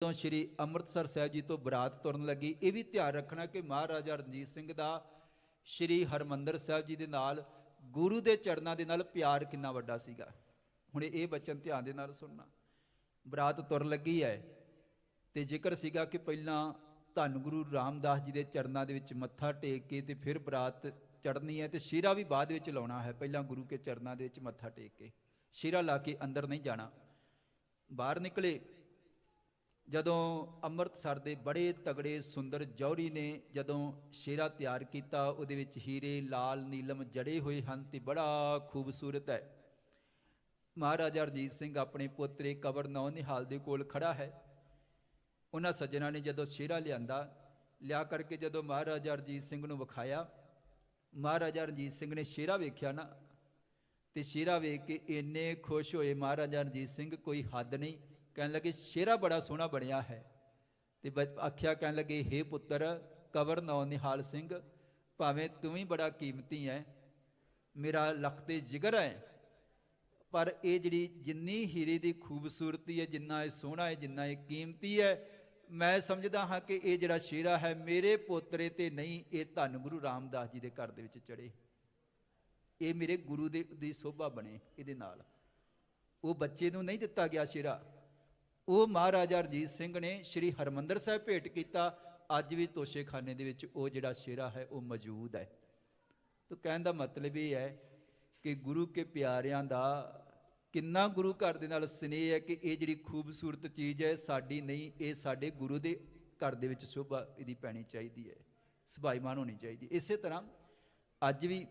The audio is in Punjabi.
ਜਦੋਂ ਸ਼੍ਰੀ ਅੰਮ੍ਰਿਤਸਰ ਸਾਹਿਬ ਜੀ ਤੋਂ ਬਰਾਤ ਤੁਰਨ ਲੱਗੀ। ਇਹ ਵੀ ਧਿਆਨ ਰੱਖਣਾ ਕਿ ਮਹਾਰਾਜਾ ਰਣਜੀਤ ਸਿੰਘ ਦਾ ਸ਼੍ਰੀ ਹਰਮੰਦਰ ਸਾਹਿਬ ਜੀ ਦੇ ਨਾਲ, ਗੁਰੂ ਦੇ ਚਰਨਾਂ ਦੇ ਨਾਲ ਪਿਆਰ ਕਿੰਨਾ ਵੱਡਾ ਸੀਗਾ। ਹੁਣ ਇਹ ਬਚਨ ਧਿਆਨ ਦੇ ਨਾਲ ਸੁਣਨਾ। ਬਰਾਤ ਤੁਰ ਲੱਗੀ ਹੈ ਤੇ ਜ਼ਿਕਰ ਸੀਗਾ ਕਿ ਪਹਿਲਾਂ ਧੰਨ ਗੁਰੂ ਰਾਮਦਾਸ ਜੀ ਦੇ ਚਰਨਾਂ ਦੇ ਵਿੱਚ ਮੱਥਾ ਟੇਕ ਕੇ ਤੇ ਫਿਰ ਬਰਾਤ ਚੜਨੀ ਹੈ ਤੇ ਸ਼ੀਰਾ ਵੀ ਬਾਅਦ ਵਿੱਚ ਲਾਉਣਾ ਹੈ, ਪਹਿਲਾਂ ਗੁਰੂ ਕੇ ਚਰਨਾਂ ਦੇ ਵਿੱਚ ਮੱਥਾ ਟੇਕ ਕੇ। ਸ਼ੀਰਾ ਲਾ ਕੇ ਅੰਦਰ ਨਹੀਂ ਜਾਣਾ। ਬਾਹਰ ਨਿਕਲੇ ਜਦੋਂ ਅੰਮ੍ਰਿਤਸਰ ਦੇ ਬੜੇ ਤਗੜੇ ਸੁੰਦਰ ਜੌਹਰੀ ਨੇ ਜਦੋਂ ਸ਼ੇਰਾ ਤਿਆਰ ਕੀਤਾ, ਉਹਦੇ ਵਿੱਚ ਹੀਰੇ, ਲਾਲ, ਨੀਲਮ ਜੜੇ ਹੋਏ ਹਨ ਤੇ ਬੜਾ ਖੂਬਸੂਰਤ ਹੈ। ਮਹਾਰਾਜਾ ਰਣਜੀਤ ਸਿੰਘ ਆਪਣੇ ਪੁੱਤਰੇ ਕਬਰ ਨੌ ਨਿਹਾਲ ਦੇ ਕੋਲ ਖੜਾ ਹੈ। ਉਹਨਾਂ ਸੱਜਣਾ ਨੇ ਜਦੋਂ ਸ਼ੇਰਾ ਲਿਆਂਦਾ, ਲਿਆ ਕਰਕੇ ਜਦੋਂ ਮਹਾਰਾਜਾ ਰਣਜੀਤ ਸਿੰਘ ਨੂੰ ਵਿਖਾਇਆ, ਮਹਾਰਾਜਾ ਰਣਜੀਤ ਸਿੰਘ ਨੇ ਸ਼ੇਰਾ ਵੇਖਿਆ ਨਾ, ਤੇ ਸ਼ੇਰਾ ਵੇਖ ਕੇ ਇੰਨੇ ਖੁਸ਼ ਹੋਏ ਮਹਾਰਾਜਾ ਰਣਜੀਤ ਸਿੰਘ, ਕੋਈ ਹੱਦ ਨਹੀਂ। ਕਹਿਣ ਲੱਗੇ, ਸ਼ੇਰਾ ਬੜਾ ਸੋਹਣਾ ਬਣਿਆ ਹੈ। ਤੇ ਬ- ਆਖਿਆ, ਕਹਿਣ ਲੱਗੇ, ਹੇ ਪੁੱਤਰ ਕਵਰ ਨੌ ਨਿਹਾਲ ਸਿੰਘ, ਭਾਵੇਂ ਤੂੰ ਵੀ ਬੜਾ ਕੀਮਤੀ ਹੈ ਮੇਰਾ ਲੱਖ ਤੇ ਜਿਗਰ ਹੈ ਪਰ ਇਹ ਜਿਹੜੀ ਜਿੰਨੀ ਹੀਰੇ ਦੀ ਖੂਬਸੂਰਤੀ ਹੈ ਜਿੰਨਾ ਇਹ ਸੋਹਣਾ ਹੈ ਜਿੰਨਾ ਇਹ ਕੀਮਤੀ ਹੈ ਮੈਂ ਸਮਝਦਾ ਹਾਂ ਕਿ ਇਹ ਜਿਹੜਾ ਸ਼ੇਰਾ ਹੈ, ਮੇਰੇ ਪੋਤਰੇ ਤੇ ਨਹੀਂ, ਇਹ ਧੰਨ ਗੁਰੂ ਰਾਮਦਾਸ ਜੀ ਦੇ ਘਰ ਦੇ ਵਿੱਚ ਚੜੇ ਇਹ ਮੇਰੇ ਗੁਰੂ ਦੇ, ਦੀ ਸੋਭਾ ਬਣੇ ਇਹਦੇ ਨਾਲ। ਉਹ ਬੱਚੇ ਨੂੰ ਨਹੀਂ ਦਿੱਤਾ ਗਿਆ ਸ਼ੇਰਾ। ਉਹ ਮਹਾਰਾਜਾ ਰਣਜੀਤ ਸਿੰਘ ਨੇ ਸ੍ਰੀ ਹਰਮੰਦਰ ਸਾਹਿਬ ਭੇਟ ਕੀਤਾ। ਅੱਜ ਵੀ ਤੋਸ਼ੇਖਾਨੇ ਦੇ ਵਿੱਚ ਉਹ ਜਿਹੜਾ ਸ਼ੇਰਾ ਹੈ, ਉਹ ਮੌਜੂਦ ਹੈ। ਤਾਂ ਕਹਿਣ ਦਾ ਮਤਲਬ ਇਹ ਹੈ ਕਿ ਗੁਰੂ ਕੇ ਪਿਆਰਿਆਂ ਦਾ ਕਿੰਨਾ ਗੁਰੂ ਘਰ ਦੇ ਨਾਲ ਸਨੇਹ ਹੈ ਕਿ ਇਹ ਜਿਹੜੀ ਖੂਬਸੂਰਤ ਚੀਜ਼ ਹੈ, ਸਾਡੀ ਨਹੀਂ, ਇਹ ਸਾਡੇ ਗੁਰੂ ਦੇ ਘਰ ਦੇ ਵਿੱਚ ਸ਼ੋਭਾ ਇਹਦੀ ਪੈਣੀ ਚਾਹੀਦੀ ਹੈ ਸੁਭਾਈਮਾਨ ਹੋਣੀ ਚਾਹੀਦੀ ਇਸੇ ਤਰ੍ਹਾਂ ਅੱਜ ਵੀ